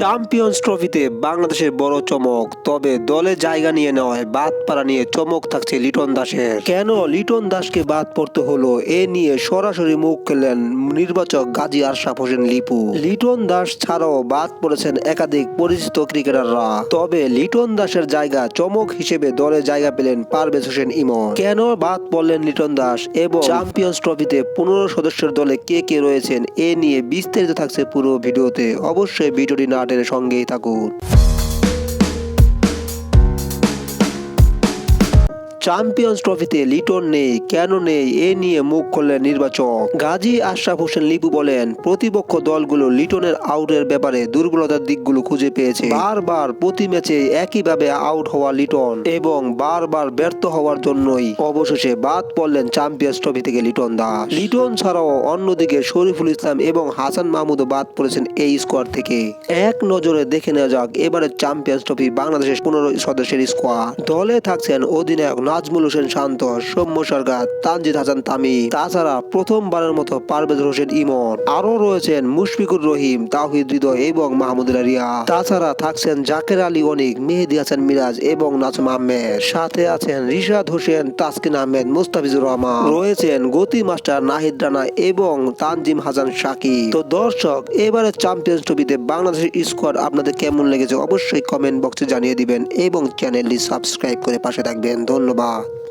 Champions ট্রফিতে বাংলাদেশের বড় চমক, তবে দলে জায়গা নিয়ে নয় বাদ পাড়া নিয়ে চমক থাকছে লিটন দাসের। কেন লিটন দাসকে বাদ পড়তে হলো, এ নিয়ে সরাসরি মুখ খেলেন নির্বাচক গাজী আশরাফ হোসেন লিপু। লিটন দাস ছাড়াও বাদ পড়েছেন একাধিক পরিচিত ক্রিকেটাররা। তবে লিটন দাসের জায়গা চমক হিসেবে দলে জায়গা পেলেন পারভেজ হোসেন ইমন। কেন বাদ পড়লেন লিটন দাস? এবং চ্যাম্পিয়ন্স ট্রফিতে পনেরো সদস্যের দলে কে কে রয়েছেন, এ নিয়ে বিস্তারিত থাকছে পুরো ভিডিওতে। অবশ্যই ভিডিওটি না টেনে সঙ্গেই থাকুন। চ্যাম্পিয়ন্স ট্রফিতে লিটন নেই, কেন নেই, এ নিয়ে মুখ খুললেন নির্বাচক। গাজী আশরাফ হোসেন লিপু বলেন, প্রতিপক্ষ দলগুলো লিটনের আউটের ব্যাপারে দুর্বলতার দিকগুলো খুঁজে পেয়েছে। বারবার প্রতি ম্যাচে একইভাবে আউট হওয়া লিটন এবং বারবার ব্যর্থ হওয়ার জন্যই অবশেষে বাদ পড়লেন চ্যাম্পিয়ন্স ট্রফি থেকে লিটন দাস। লিটন ছাড়াও অন্যদিকে শরীফুল ইসলাম এবং হাসান মাহমুদও বাদ পড়েছেন এই স্কোয়াড থেকে। এক নজরে দেখে নেওয়া যাক এবারে চ্যাম্পিয়ন্স ট্রফি বাংলাদেশের পনেরো সদস্যের স্কোয়াড দলে থাকছেন অধিনায়ক নাজমুল হোসেন শান্ত, সৌম্য সরকার, তানজিদ হাসান তামি, তাছাড়া প্রথমবারের মতো পারভেজ হোসেন ইমন। আরও রয়েছেন মুশফিকুর রহিম তাহিদ হৃদয় এবং মাহমুদুল্লাহ রিয়া তাছাড়া থাকছেন জাকের আলী অনিক, মেহেদি হাসান মিরাজ এবং নাজম আহমেদ। সাথে আছেন রিশাদ হোসেন, তাসকিন আহমেদ, মুস্তাফিজুর রহমান। রয়েছেন গতি মাস্টার নাহিদ রানা এবং তানজিম হাসান শাকি তো দর্শক এবারে চ্যাম্পিয়ন্স ট্রফিতে বাংলাদেশের স্কোয়াড আপনাদের কেমন লেগেছে অবশ্যই কমেন্ট বক্সে জানিয়ে দিবেন এবং চ্যানেলটি সাবস্ক্রাইব করে পাশে থাকবেন। ধন্যবাদ। на